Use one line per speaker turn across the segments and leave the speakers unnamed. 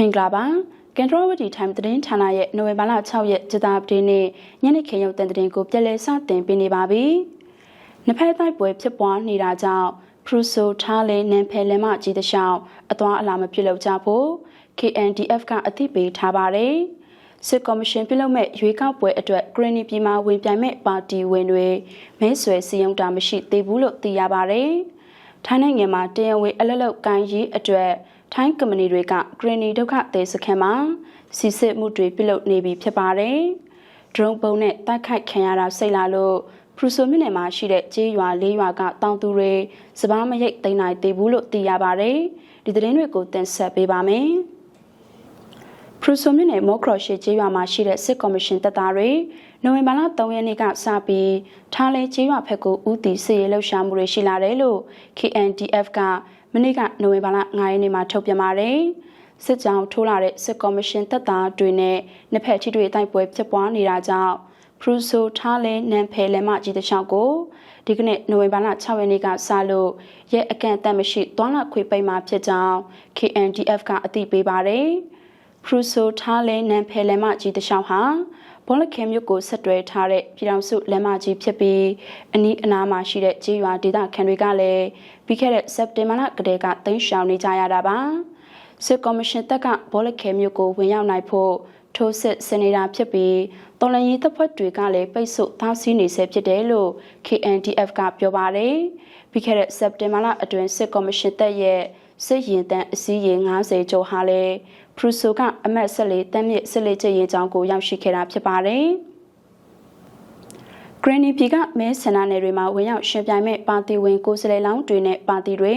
မင်္ဂလာပါကန်ထရဝတီ time သတင်းဌာနရဲ့နိုဝင်ဘာလ6ရက်ဂျတာပဒေနေ့ညနေခင်းရုပ်သံသတင်းကိုပြည့်လည်စတင်ပေးနေပါပြီ။နှစ်ဖက်တိုက်ပွဲဖြစ်ပွားနေတာကြောင့်ပရူဆိုထားလင်းနန်ဖယ်လမကြီးတလျှောက်အသွားအလာမပြုလုပ်ကြဖို့ KNDF ကအသိပေးထားပါတယ်။စစ်ကော်မရှင်ပြုလုပ်မဲ့ရွေးကောက်ပွဲအတွက်ဂရနီပြည်မှာဝင်ပြိုင်မဲ့ပါတီဝင်တွေမဲဆွယ်စည်းရုံးတာမရှိသေးဘူးလို့သိရပါတယ်။ထိုင်းနိုင်ငံမှာတရားဝင်အလက်လောက်ကိုင်းရေးအတွက် ထိုင်းကုမ္ပဏီတွေကဂရနီဒုက္ခသည်စခန်းမှာစီစစ်မှုတွေပြုလုပ်နေပြီဖြစ်ပါတယ်။ drone ပုံနဲ့တိုက်ခိုက်ခံရတာစိတ်လာလို့ဖရူဆိုမြို့နယ်မှာရှိတဲ့ကျေးရွာ၄ရွာကတောင်သူတွေစပားမရိတ်သိမ်းနိုင်သေးဘူးလို့သိရပါတယ်။ဒီသတင်းတွေကိုတင်ဆက်ပေးပါမယ်။ဖရူဆိုမြို့နယ်မော့ခရော့ရှိကျေးရွာမှာရှိတဲ့စစ်ကော်မရှင်တပ်သားတွေနိုဝင်ဘာလ3ရက်နေ့ကစပြီးထားလဲကျေးရွာဘက်ကိုဦးတည်စစ်ရေးလှုပ်ရှားမှုတွေရှိလာတယ်လို့ KNDF က မနေ့ကနိုဝင်ဘာလ9ရက်နေ့မှာထုတ်ပြန်ပါတယ်။စစ်ကြောင်းထိုးလာတဲ့စစ်ကော်မရှင်တပ်သားတွေနဲ့နှစ်ဖက်ထိတွေ့တိုက်ပွဲဖြစ်ပွားနေတာကြောင့်ဖရူဆိုထားလဲနန်ဖယ်လမကြီးတခြားကိုဒီကနေ့နိုဝင်ဘာလ6ရက်နေ့ကစလို့ရဲအကန့်အသတ်မရှိသွားလာခွေပိတ်မှာဖြစ်ကြောင်း KNDF ကအသိပေးပါတယ်။ဖရူဆိုထားလဲနန်ဖယ်လမကြီးတခြားဟာ ဘောလခဲမြို့ကိုဆက်တွဲထားတဲ့ပြည်တော်စုလမ်းမကြီးဖြစ်ပြီးအနီးအနားမှာရှိတဲ့ကျေးရွာဒေသခံတွေကလည်းပြီးခဲ့တဲ့စက်တင်ဘာလကတည်းကတိန့်ရှောင်နေကြရတာပါစစ်ကော်မရှင်တပ်ကဘောလခဲမြို့ကိုဝင်ရောက်နိုင်ဖို့ထိုးစစ်ဆင်နေတာဖြစ်ပြီးတော်လန်ရေးတပ်ဖွဲ့တွေကလည်းပိတ်ဆို့သားစီးနေဆဲဖြစ်တယ်လို့ KNDF ကပြောပါတယ်ပြီးခဲ့တဲ့စက်တင်ဘာလအတွင်းစစ်ကော်မရှင်တပ်ရဲ့စစ်ရင်တန်းအစည်းအဝေး90ကျော်ဟာလည်း ဖရူဆိုကအမတ်ဆက်လေးတမ်းမြစ်စစ်လေးကျရင်ကြောင်းကိုရောက်ရှိခဲ့တာဖြစ်ပါတယ်။ဂရနီပြည်ကမဲဆန္ဒနယ်တွေမှာဝင်ရောက်ရှင်ပြိုင်မဲ့ပါတီဝင်ကိုယ်စားလှယ်လောင်းတွေနဲ့ပါတီတွေ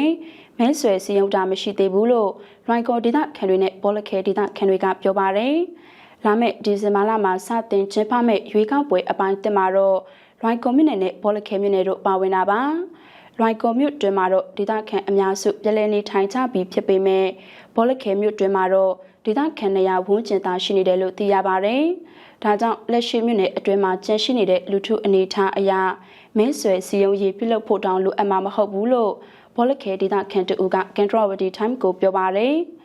မဲဆွယ်စည်းရုံးတာမရှိသေးဘူးလို့လွိုင်ကော်ဒေသခံတွေနဲ့ဘောလခဲဒေသခံတွေကပြောပါတယ်။လာမယ့်ဒီဇင်ဘာလမှာစတင်ကျင်းပမဲ့ရွေးကောက်ပွဲအပိုင်းတင်မှာတော့လွိုင်ကော်မြို့နယ်နဲ့ဘောလခဲမြို့နယ်တို့ပါဝင်တာပါ။ လွိုင်ကော်မြို့တွင်မှာတော့ဒေသခံအများစုပြည်လည်နေထိုင်ကြပြီးဖြစ်ပေမဲ့ဘောလခဲမြို့တွင်မှာတော့ဒေသခံနေရဝန်းကျင်သားရှိနေတယ်လို့သိရပါတယ်။ဒါကြောင့်လက်ရှိမြို့နယ်အတွင်းမှာကျန်ရှိနေတဲ့လူထုအနေထားအရမင်းဆွယ်စီယုံရေးပြုလုပ်ဖို့တောင်းလိုအပ်မှာမဟုတ်ဘူးလို့ဘောလခဲဒေသခံတူကကန်ထရဝတီ time ကိုပြောပါတယ်။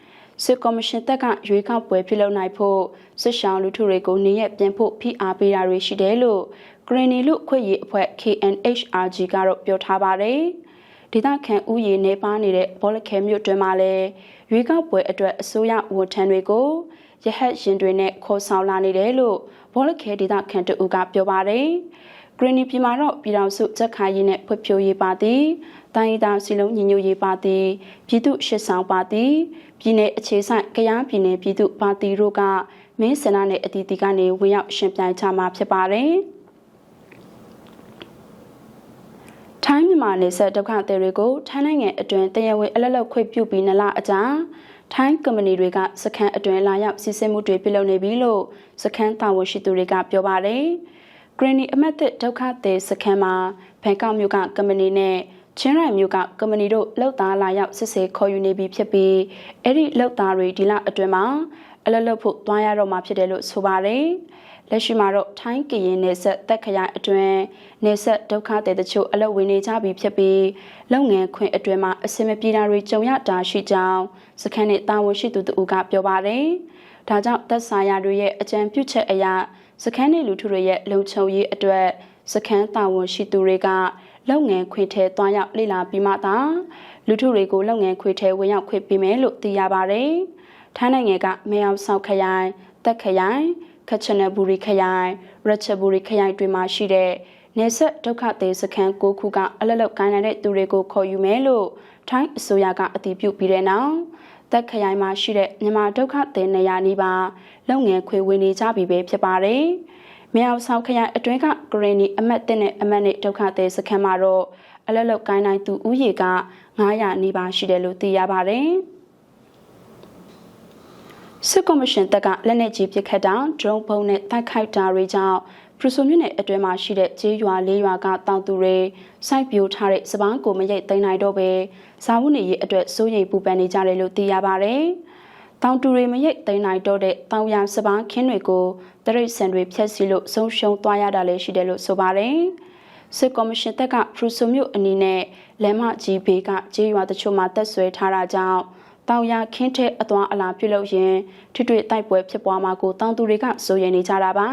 စစ်ကော်မရှင်တပ်ကရွေးကောက်ပွဲပြုလုပ်နိုင်ဖို့စစ်ရှောင်းလူထုတွေကိုနေရက်ပြန်ဖို့ဖိအားပေးတာတွေရှိတယ်လို့ ဂရနီလူခွင့်ရေးအဖွဲ့ KNHRG ကတော့ပြောထားပါတယ်။ဒေသခံဥယျာဉ်နေပါနေတဲ့ဘောလခဲမြို့တွင်မှာလည်းရွေးကောက်ပွဲအတွက်အစိုးရဝန်ထမ်းတွေကိုရဟတ်ရင်တွေနဲ့ခေါ်ဆောင်လာနေတယ်လို့ဘောလခဲဒေသခံတူကပြောပါတယ်။ဂရင်းနီပြည်မှာတော့ပြည်တော်စုချက်ခိုင်ရေးနဲ့ဖွံ့ဖြိုးရေးပါတီတိုင်းဒေသစီလုံးညီညွတ်ရေးပါတီပြည်သူ့ရှစ်ဆောင်ပါတီပြည်내အခြေဆိုင်ကရားပြည်နယ်ပြည်သူ့ပါတီတို့ကမင်းစနာနဲ့အတီးတီကနေဝင်ရောက်ရှင်ပြိုင်ချမှာဖြစ်ပါတယ်။ ထိုင်းမြန်မာနယ်စပ်ဒုက္ခသည်တွေကိုထိုင်းနိုင်ငံအတွင်းတရားဝင်အလက်လက်ခွင့်ပြုပြီးနလအကြာထိုင်းကုမ္ပဏီတွေကစခန်းအတွင်းလာရောက်စီစစ်မှုတွေပြုလုပ်နေပြီလို့စခန်းတာဝန်ရှိသူတွေကပြောပါတယ်။ Granny အမတ်ဒုက္ခသည်စခန်းမှာဘန်ကောက်မြို့ကကုမ္ပဏီနဲ့ချင်းရိုင်မြို့ကကုမ္ပဏီတို့လောက်သားလာရောက်စစ်ဆေးခေါ်ယူနေပြီဖြစ်ပြီးအဲ့ဒီလောက်သားတွေဒီလအတွင်းမှာအလလဖို့သွားရတော့မှာဖြစ်တယ်လို့ဆိုပါတယ်။ လက်ရှိမှာတော့ထိုင်းကရင်နယ်ဆက်တက်ခရိုင်အတွင်းနယ်ဆက်ဒုက္ခတဲ့တချို့အလုပ်ဝင်နေကြပြီဖြစ်ပြီးလုပ်ငန်းခွင်အတွင်းမှာအစင်မပြေတာတွေကြုံရတာရှိကြောင်းစခန်းနဲ့တာဝန်ရှိသူတို့ကပြောပါတယ်။ဒါကြောင့်သက်ဆိုင်ရာတွေရဲ့အကြံပြုချက်အရစခန်းနဲ့လူထုတွေရဲ့လုံခြုံရေးအတွက်စခန်းတာဝန်ရှိသူတွေကလုပ်ငန်းခွင်ထဲတွားရောက်လေ့လာပြီးမှသာလူထုတွေကိုလုပ်ငန်းခွင်ထဲဝင်ရောက်ခွင့်ပေးမယ်လို့သိရပါတယ်။ထိုင်းနိုင်ငံကမေအောင်ဆောက်ခရိုင်တက်ခရိုင် ခချနဘူရီခရိုင်ရချက်ဘူရီခရိုင်တွေမှာရှိတဲ့နေဆက်ဒုက္ခသည်စခန်း၉ခုကအလက်လောက်ကိုင်းနိုင်တဲ့သူတွေကိုခေါ်ယူမယ်လို့ထိုင်းအစိုးရကအတည်ပြုပြီးတဲ့နောက်တက်ခရိုင်မှာရှိတဲ့မြန်မာဒုက္ခသည်နေရာနီးပါလုပ်ငန်းခွေဝင်နေကြပြီပဲဖြစ်ပါတယ်။မြောက်ဆောင်ခရိုင်အတွင်းကဂရနီအမတ်တဲ့နဲ့အမတ်နဲ့ဒုက္ခသည်စခန်းမှာတော့အလက်လောက်ကိုင်းနိုင်သူဦးရေက900နီးပါးရှိတယ်လို့သိရပါတယ်။ စစ်ကော်မရှင်တပ်ကလက်နက်ကြီးပစ်ခတ်တာဒရုန်းဘုံနဲ့တိုက်ခိုက်တာတွေကြောင့်ပရူဆိုမြို့နယ်အတွင်းမှာရှိတဲ့ကျေးရွာလေးရွာကတောင်သူတွေစိုက်ပျိုးထားတဲ့စပားကိုမရိတ်သိမ်းနိုင်တော့ပဲဇာဝုနေရေးအတွက်စိုးရိမ်ပူပန်နေကြတယ်လို့သိရပါဗျ။တောင်တူတွေမရိတ်သိမ်းနိုင်တော့တဲ့တောင်ရစပားခင်းတွေကိုတရိတ်ဆန်တွေဖျက်ဆီးလို့ဆုံးရှုံးသွားရတာလည်းရှိတယ်လို့ဆိုပါတယ်။စစ်ကော်မရှင်တပ်ကဖရူဆိုမြို့အနီးနဲ့လမ်းမကြီးဘေးကကျေးရွာတချို့မှာတက်ဆွဲထားတာကြောင့် တောင်ရခင်းတဲ့အသွွားအလာပြုလုပ်ရင်းထွတ်ထွတ်တိုက်ပွဲဖြစ်ပွားမှာကိုတောင်သူတွေကစိုးရိမ်နေကြတာပါ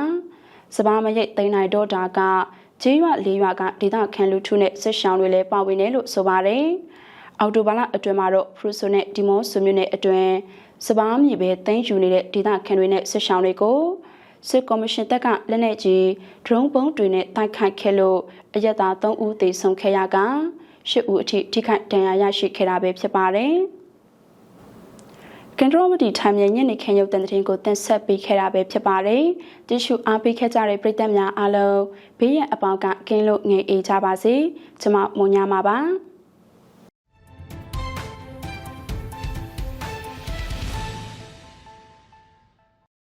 စပားမရိတ်သိန်းနိုင်တော့တာကဂျေးရွာလေးရွာကဒေသခံလူထုနဲ့ဆက်ရှောင်းတွေလည်းပါဝင်တယ်လို့ဆိုပါတယ်အော်တိုဘာလအတွင်းမှာတော့ဖရူဆိုနဲ့ဒီမောဆိုမျိုးနဲ့အတွင်းစပားမြေပဲတင်းယူနေတဲ့ဒေသခံတွေနဲ့ဆက်ရှောင်းတွေကိုစစ်ကော်မရှင်တက်ကလက်နက်ကြီးဒရုန်းပုံးတွေနဲ့တိုက်ခိုက်ခဲ့လို့အရက်သား3ဦးသေဆုံးခဲ့ရက10ဦးအထိထိခိုက်ဒဏ်ရာရရှိခဲ့တာပဲဖြစ်ပါတယ်။ ကန်ဒရိုမတီထိုင်မြညနေခင်းရုပ်တန်တဲ့ကိုတင်ဆက်ပေးခဲ့တာပဲဖြစ်ပါတယ်။တ िश ူအားပေးခဲ့ကြတဲ့ပရိသတ်များအားလုံးဘေးရန်အပေါင်းကကင်းလို့ငြိမ်အေးကြပါစေ။ကျွန်မမွန်ညာမှာပါ။